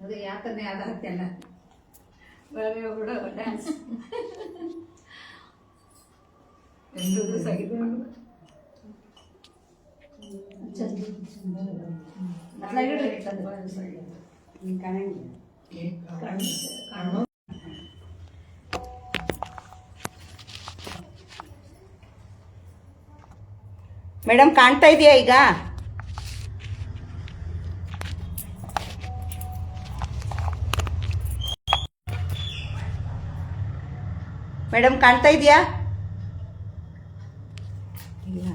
ಅದು ಯಾತನೆ ಆದ ಹತ್ತೆಲ್ಲ ಬರವೇ ಕೂಡ ಡ್ಯಾನ್ಸ್ ಎರಡು ದಿವಸ ಆಗಿದೆ. ಮೇಡಮ್ ಕಾಣ್ತಾ ಇದೆಯಾ ಈಗ? ಮೇಡಮ್ ಕಾಣ್ತಾ ಇದೆಯಾ? ಇಲ್ಲ.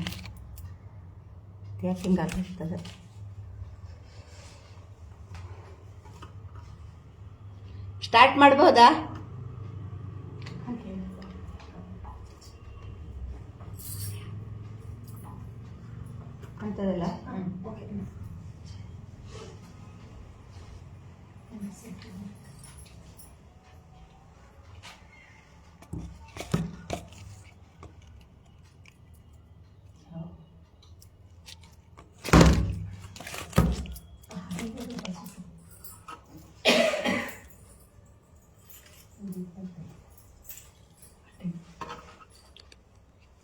ಸ್ಟಾರ್ಟ್ ಮಾಡ್ಬೋದಾ?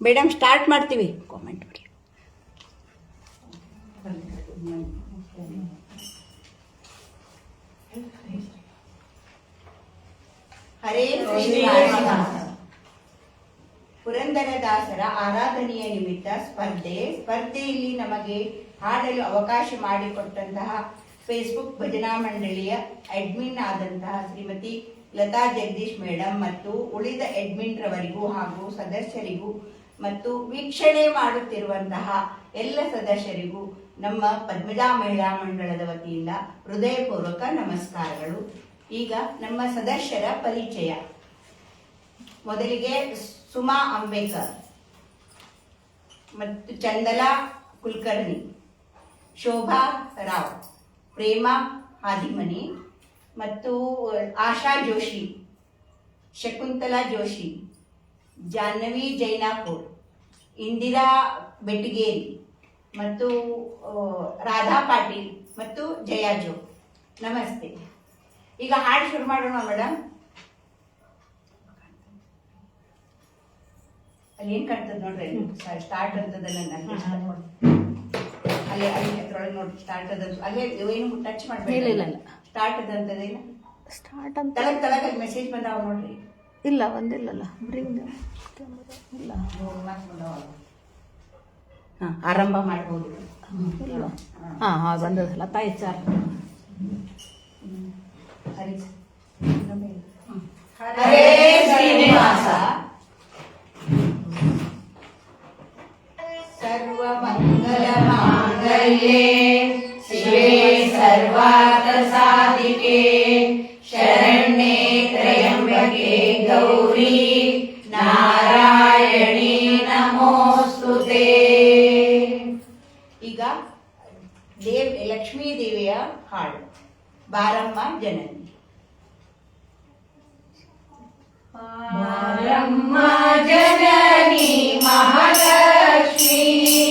ಮೇಡಮ್ ಸ್ಟಾರ್ಟ್ ಮಾಡ್ತೀವಿ. ಕಾಮೆಂಟ್ ಮಾಡಿ ಹರೇ ಪುರಂದರದಾಸರ ಆರಾಧನೆಯ ನಿಮಿತ್ತ ಸ್ಪರ್ಧೆ. ಸ್ಪರ್ಧೆಯಲ್ಲಿ ನಮಗೆ ಹಾಡಲು ಅವಕಾಶ ಮಾಡಿಕೊಟ್ಟಂತಹ ಫೇಸ್ಬುಕ್ ಭಜನಾ ಮಂಡಳಿಯ ಅಡ್ಮಿನ್ ಆದಂತಹ ಶ್ರೀಮತಿ ಲತಾ ಜಗದೀಶ್ ಮೇಡಮ್ ಮತ್ತು ಉಳಿದ ರವರಿಗೂ ಹಾಗೂ ಸದಸ್ಯರಿಗೂ ಮತ್ತು ವೀಕ್ಷಣೆ ಮಾಡುತ್ತಿರುವಂತಹ ಎಲ್ಲ ಸದಸ್ಯರಿಗೂ ನಮ್ಮ ಪದ್ಮಜಾ ಮಹಿಳಾ ಮಂಡಳದ ವತಿಯಿಂದ ಹೃದಯಪೂರ್ವಕ ನಮಸ್ಕಾರಗಳು. ಈಗ ನಮ್ಮ ಸದಸ್ಯರ ಪರಿಚಯ. ಮೊದಲಿಗೆ ಸುಮಾ ಅಂಬೇಕರ್ ಮತ್ತು ಚಂದಲಾ ಕುಲಕರ್ಣಿ, ಶೋಭಾ ರಾವ್, ಪ್ರೇಮಾ ಹಾದಿಮನಿ ಮತ್ತು ಆಶಾ ಜೋಶಿ ಶಕುಂತಲಾ ಜೋಶಿ ಜಾಹ್ನವಿ ಜೈನಾಪುರ್ ಇಂದಿರಾ ಬೆಟ್ಗೇರಿ ಮತ್ತು ರಾಧಾ ಪಾಟೀಲ್ ಮತ್ತು ಜಯಾ ಜೋ. ನಮಸ್ತೆ. ಈಗ ಹಾಡು ಶುರು ಮಾಡೋಣ ಮೇಡಮ್. ಅಲ್ಲಿ ಏನ್ ಕಾಣ್ತದ ನೋಡ್ರಿ? ಸ್ಟಾರ್ಟ್ ಅಂತದಲ್ಲ. ಅಲ್ಲಿ ಅಲ್ಲಿ ಅದ್ರೊಳಗೆ ನೋಡಿ ಸ್ಟಾರ್ಟ್ ಅದ ಅಲ್ಲೇ ಏನು ಟಚ್ ಮಾಡ್ಬೇಡಿ. ಇಲ್ಲ, ಇಲ್ಲ, ಇಲ್ಲ. ಸ್ಟಾರ್ಟ್ ಅದಂತದೇನ ಸ್ಟಾರ್ಟ್ ಅಂತ ತಳಗ್ ತಳಗ್ ಅಲ್ಲಿ ಮೆಸೇಜ್ ಬಂದಾವ ನೋಡ್ರಿ. ಇಲ್ಲ ಒಂದಿಲ್ಲಲ್ಲ ಬರೀ ಒಂದು ಇಲ್ಲ ಹಾ. ಆರಂಭ ಮಾಡ್ಬೋದು. ಇಲ್ಲ. ಹಾಂ. ಹಾಂ ಬಂದದಲ್ಲ. ತಾಯಿ ಚಾರ್ ಹರಿ ಹರೇ ಶ್ರೀನಿವಾಸ. ಸರ್ವಮಂಗಲ ಮಾಂಗಲ್ಯೆ ಶಿವೆ ಸರ್ವಾರ್ಥ ಸಾಧಿಕೆ ಶರಣ್ಯೆ ತ್ರಯಂಬಕೆ ಗೌರಿ ನಾರಾಯಣಿ ನಮೋಸ್ತುತೆ ಈಗ ದೇವ್ ಲಕ್ಷ್ಮೀ ದೇವಿಯ ಹಾಡು ಬಾರಮ್ಮ ಜನನಿ ಬಾರಮ್ಮ ಜನನಿ ಮಹಾಲಕ್ಷ್ಮೀ see.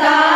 된다.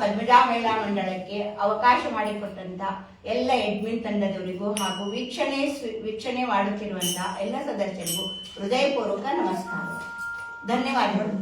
ಪದ್ಮಜಾ ಮಹಿಳಾ ಮಂಡಳಕ್ಕೆ ಅವಕಾಶ ಮಾಡಿಕೊಟ್ಟಂತ ಎಲ್ಲ ಎಡ್ಮಿನ್ ತಂಡದವರಿಗೂ ಹಾಗೂ ವೀಕ್ಷಣೆ ವೀಕ್ಷಣೆ ಮಾಡುತ್ತಿರುವಂತಹ ಎಲ್ಲ ಸದಸ್ಯರಿಗೂ ಹೃದಯಪೂರ್ವಕ ನಮಸ್ಕಾರ. ಧನ್ಯವಾದಗಳು.